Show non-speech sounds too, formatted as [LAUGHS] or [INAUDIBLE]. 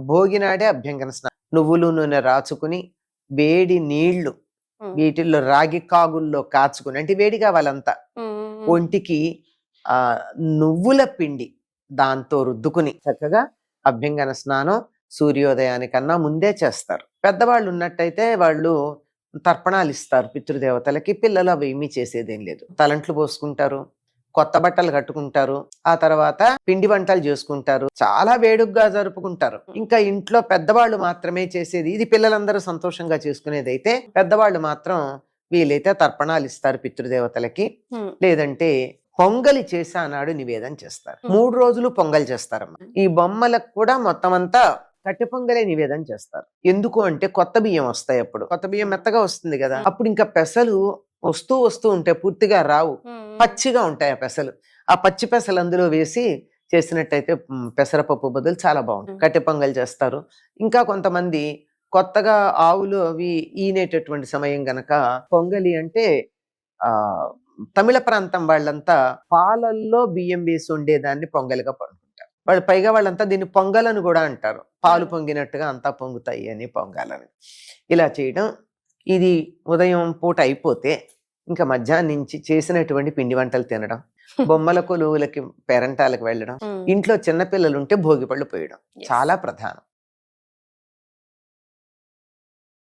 భోగి నాడే అభ్యంగన స్నానం. నువ్వులు నూనె రాచుకుని వేడి నీళ్ళు. వీటిల్లో రాగి కాగుల్లో కాచుకుని అంటే వేడి కావాలంతా. ఒంటికి ఆ నువ్వుల పిండి దాంతో రుద్దుకుని చక్కగా అభ్యంగన స్నానం సూర్యోదయానికన్నా ముందే చేస్తారు. పెద్దవాళ్ళు ఉన్నట్టయితే వాళ్ళు తర్పణాలు ఇస్తారు పితృదేవతలకి పిల్లలు అవి ఏమీ చేసేదేం లేదు. తలంట్లు పోసుకుంటారు. కొత్త బట్టలు కట్టుకుంటారు ఆ తర్వాత పిండి వంటలు చేసుకుంటారు చాలా వేడుగ్గా జరుపుకుంటారు. ఇంకా ఇంట్లో పెద్దవాళ్ళు మాత్రమే చేసేది ఇది పిల్లలందరూ సంతోషంగా చేసుకునేది అయితే పెద్దవాళ్ళు మాత్రం వీలైతే తర్పణాలు ఇస్తారు పితృదేవతలకి. లేదంటే పొంగలి చేసి ఆనాడు నివేదన చేస్తారు. మూడు రోజులు పొంగల్ చేస్తారమ్మా. ఈ బొమ్మలకు కూడా మొత్తం అంతా కట్టె పొంగలే నివేదన చేస్తారు. ఎందుకు అంటే కొత్త బియ్యం వస్తాయి అప్పుడు. కొత్త బియ్యం మెత్తగా వస్తుంది కదా. అప్పుడు ఇంకా పెసలు వస్తూ వస్తూ ఉంటే పూర్తిగా రావు. పచ్చిగా ఉంటాయి ఆ పెసలు. ఆ పచ్చి పెసలు అందులో వేసి చేసినట్టయితే పెసరపప్పు బదులు చాలా బాగుంటుంది. కట్టె పొంగల్ చేస్తారు. ఇంకా కొంతమంది కొత్తగా ఆవులు అవి ఈనేటటువంటి సమయం గనక పొంగలి అంటే ఆ తమిళ ప్రాంతం వాళ్ళంతా పాలల్లో బియ్యం వేసి ఉండేదాన్ని పొంగలిగా పండుకుంటారు. వాళ్ళు పైగా వాళ్ళంతా దీన్ని పొంగలని కూడా అంటారు. పాలు పొంగినట్టుగా అంతా పొంగుతాయి అని పొంగాలని. ఇలా చేయడం ఇది ఉదయం పూట అయిపోతే ఇంకా మధ్యాహ్నం నుంచి చేసినటువంటి పిండి వంటలు తినడం [LAUGHS] బొమ్మల కొలువులకి పేరంటాలకు వెళ్ళడం. ఇంట్లో చిన్నపిల్లలు ఉంటే భోగి పళ్ళు పోయడం. చాలా ప్రధానం